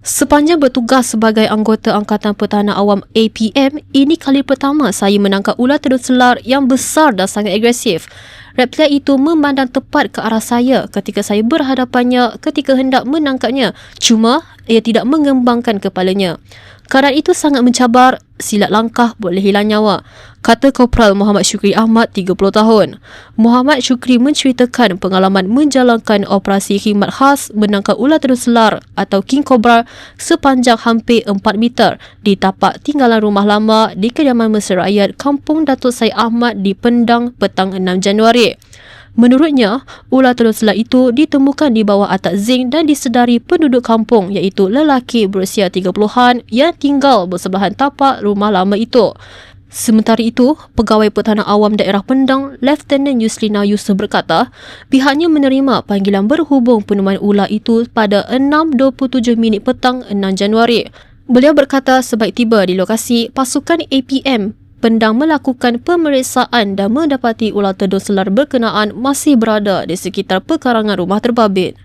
Sepanjang bertugas sebagai anggota Angkatan Pertahanan Awam APM, ini kali pertama saya menangkap ular telur selar yang besar dan sangat agresif. Reptil itu memandang tepat ke arah saya ketika saya berhadapannya ketika hendak menangkapnya. Cuma, ia tidak mengembangkan kepalanya. Keadaan itu sangat mencabar, silat langkah boleh hilang nyawa, kata Kopral Muhammad Syukri Ahmad 30 tahun. Muhammad Syukri menceritakan pengalaman menjalankan operasi khidmat khas menangkap ular selar atau King Cobra sepanjang hampir 4 meter di tapak tinggalan rumah lama di kediaman mesra rakyat Kampung Datuk Syed Ahmad di Pendang petang 6 Januari. Menurutnya, ular telur selat itu ditemukan di bawah atap zinc dan disedari penduduk kampung iaitu lelaki berusia 30-an yang tinggal bersebelahan tapak rumah lama itu. Sementara itu, Pegawai Pertahanan Awam Daerah Pendang, Lieutenant Yuslina Yusof berkata, pihaknya menerima panggilan berhubung penemuan ular itu pada 6.27 minit petang 6 Januari. Beliau berkata sebaik tiba di lokasi, pasukan APM Pendang melakukan pemeriksaan dan mendapati ular telur selar berkenaan masih berada di sekitar pekarangan rumah terbabit.